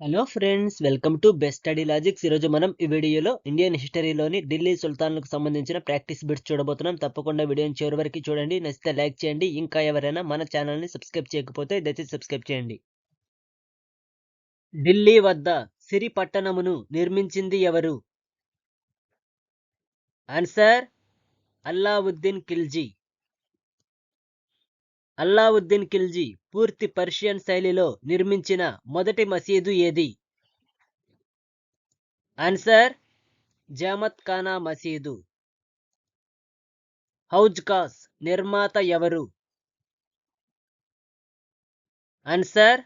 Hello friends welcome to best study logics. ఈరోజు మనం ఈ వీడియోలో ఇండియన్ హిస్టరీలోని ఢిల్లీ సుల్తాన్లకు సంబంధించిన ప్రాక్టీస్ బిట్స్ చూడబోతున్నాం. తప్పకుండా వీడియోని చివరి వరకు చూడండి. నచ్చితే లైక్ చేయండి. ఇంకా ఎవరైనా మన ఛానల్ని సబ్స్క్రైబ్ చేయకపోతే దయచేసి సబ్స్క్రైబ్ చేయండి. ఢిల్లీ వద్ద సిరి పట్టణమును నిర్మించింది ఎవరు? ఆన్సర్ అల్లావుద్దీన్ ఖిల్జీ. అల్లావుద్దీన్ ఖిల్జీ పూర్తి పర్షియన్ శైలిలో నిర్మించిన మొదటి మసీదు ఏది? ఆన్సర్ జామత్ ఖానా మసీదు. హౌజ్ కాస్ నిర్మాత ఎవరు? ఆన్సర్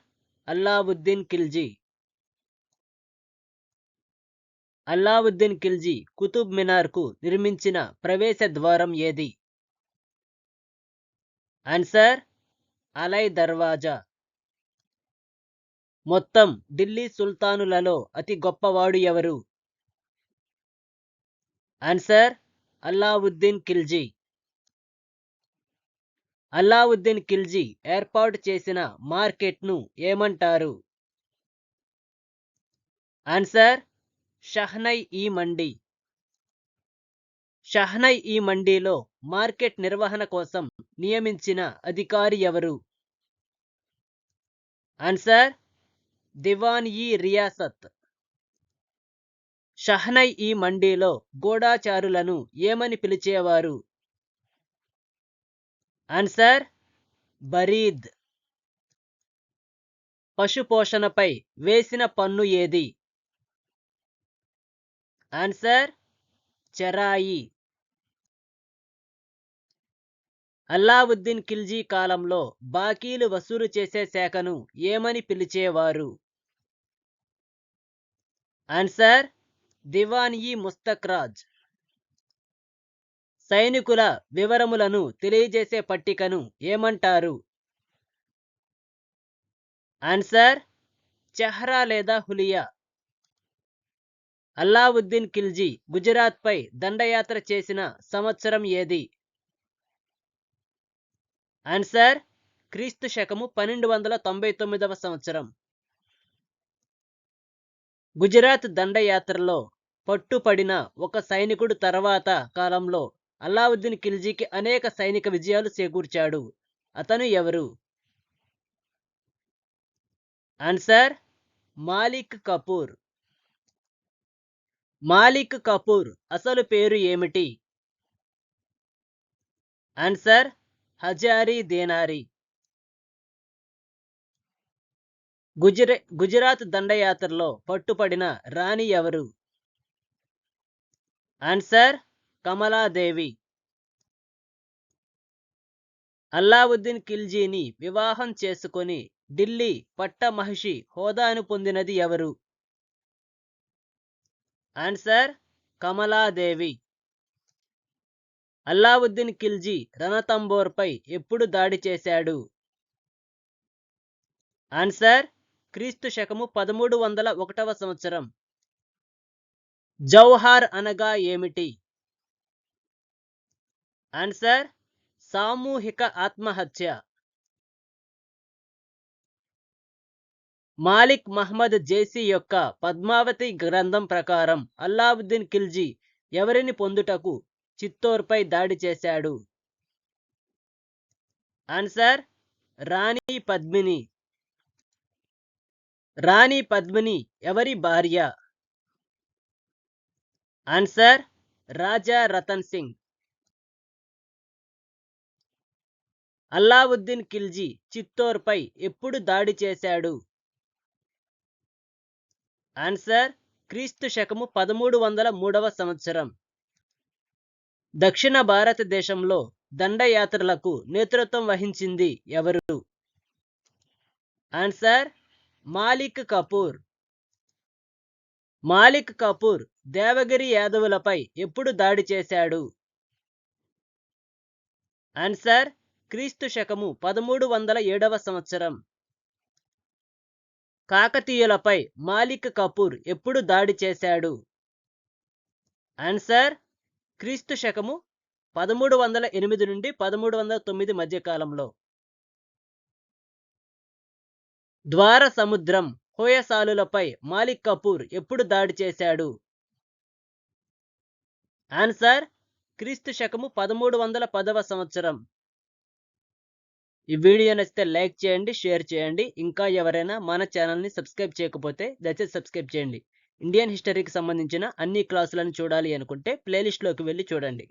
అల్లావుద్దీన్ ఖిల్జీ. అల్లావుద్దీన్ ఖిల్జీ కుతుబ్ మినార్కు నిర్మించిన ప్రవేశ ద్వారం ఏది? ఆన్సర్ అలై దర్వాజా. మొత్తం ఢిల్లీ సుల్తానులలో అతి గొప్పవాడు ఎవరు? ఆన్సర్ అల్లావుద్దీన్ ఖిల్జీ. అల్లావుద్దీన్ ఖిల్జీ ఏర్పాటు చేసిన మార్కెట్ను ఏమంటారు? ఆన్సర్ షహ్నై ఈ మండి. షహ్నై ఈ మండీలో మార్కెట్ నిర్వహణ కోసం నియమించిన అధికారి ఎవరు? ఆన్సర్ దివాన్ ఈ రియాసత్. షహ్నై ఈ మండీలో గూఢాచారులను ఏమని పిలిచేవారు? ఆన్సర్ బరీద్. పశుపోషణపై వేసిన పన్ను ఏది? ఆన్సర్ చెరాయి. అల్లావుద్దీన్ ఖిల్జీ కాలంలో బాకీలు వసూలు చేసే శాఖను ఏమని పిలిచేవారు? ఆన్సర్ దివాన్ ఈ ముస్తక్రాజ్ సైనికుల వివరములను తెలియజేసే పట్టికను ఏమంటారు? ఆన్సర్ చెహ్రా లేదా హులియా. అల్లావుద్దీన్ ఖిల్జీ గుజరాత్పై దండయాత్ర చేసిన సంవత్సరం ఏది? ఆన్సర్ క్రీస్తు శకము పన్నెండు వందల తొంభై తొమ్మిదవ సంవత్సరం. గుజరాత్ దండయాత్రలో పట్టుపడిన ఒక సైనికుడు తర్వాత కాలంలో అల్లావుద్దీన్ ఖిల్జీకి అనేక సైనిక విజయాలు చేకూర్చాడు. అతను ఎవరు? ఆన్సర్ మాలిక్ కపూర్. మాలిక్ కపూర్ అసలు పేరు ఏమిటి? ఆన్సర్ హజారీ దేనారి. గుజరా గుజరాత్ దండయాత్రలో పట్టుపడిన రాణి ఎవరు? ఆన్సర్ కమలాదేవి. అల్లావుద్దీన్ ఖిల్జీని వివాహం చేసుకొని ఢిల్లీ పట్టమహిషి హోదాను పొందినది ఎవరు? ఆన్సర్ కమలాదేవి. అల్లావుద్దీన్ ఖిల్జీ రణతంబోర్పై ఎప్పుడు దాడి చేశాడు? ఆన్సర్ క్రీస్తు శకము పదమూడు వందల ఒకటవ సంవత్సరం. జౌహార్ అనగా ఏమిటి? ఆన్సర్ సామూహిక ఆత్మహత్య. మాలిక్ మహమ్మద్ జేసీ యొక్క పద్మావతి గ్రంథం ప్రకారం అల్లావుద్దీన్ ఖిల్జీ ఎవరిని పొందుటకు చిత్తోర్పై దాడి చేశాడు. ఆన్సర్ రాణి పద్మిని. రాణి పద్మిని ఎవరి భార్య? ఆన్సర్ రాజా రతన్ సింగ్. అల్లావుద్దీన్ ఖిల్జీ చిత్తోర్పై ఎప్పుడు దాడి చేశాడు? ఆన్సర్ క్రీస్తు శకము పదమూడు వందల మూడవ సంవత్సరం. దక్షిణ భారతదేశంలో దండయాత్రలకు నేతృత్వం వహించింది ఎవరు? ఆన్సర్ మాలిక్ కపూర్. మాలిక్ కపూర్ దేవగిరి యాదవులపై ఎప్పుడు దాడి చేశాడు? ఆన్సర్ క్రీస్తు శకము పదమూడు వందల ఏడవ సంవత్సరం. కాకతీయులపై మాలిక్ కపూర్ ఎప్పుడు దాడి చేశాడు? ఆన్సర్ క్రీస్తు శకము పదమూడు వందల ఎనిమిది నుండి పదమూడు వందల తొమ్మిది మధ్య కాలంలో. ద్వార సముద్రం హోయసాలులపై మాలిక్ కపూర్ ఎప్పుడు దాడి చేశాడు? ఆన్సర్ క్రీస్తు శకము పదమూడు వందల పదవ సంవత్సరం. ఈ వీడియో నచ్చితే లైక్ చేయండి షేర్ చేయండి. ఇంకా ఎవరైనా మన ఛానల్ని సబ్స్క్రైబ్ చేయకపోతే దయచేసి సబ్స్క్రైబ్ చేయండి. ఇండియన్ హిస్టరీకి సంబంధించిన అన్ని క్లాసులను చూడాలి అనుకుంటే ప్లేలిస్ట్లోకి వెళ్ళి చూడండి.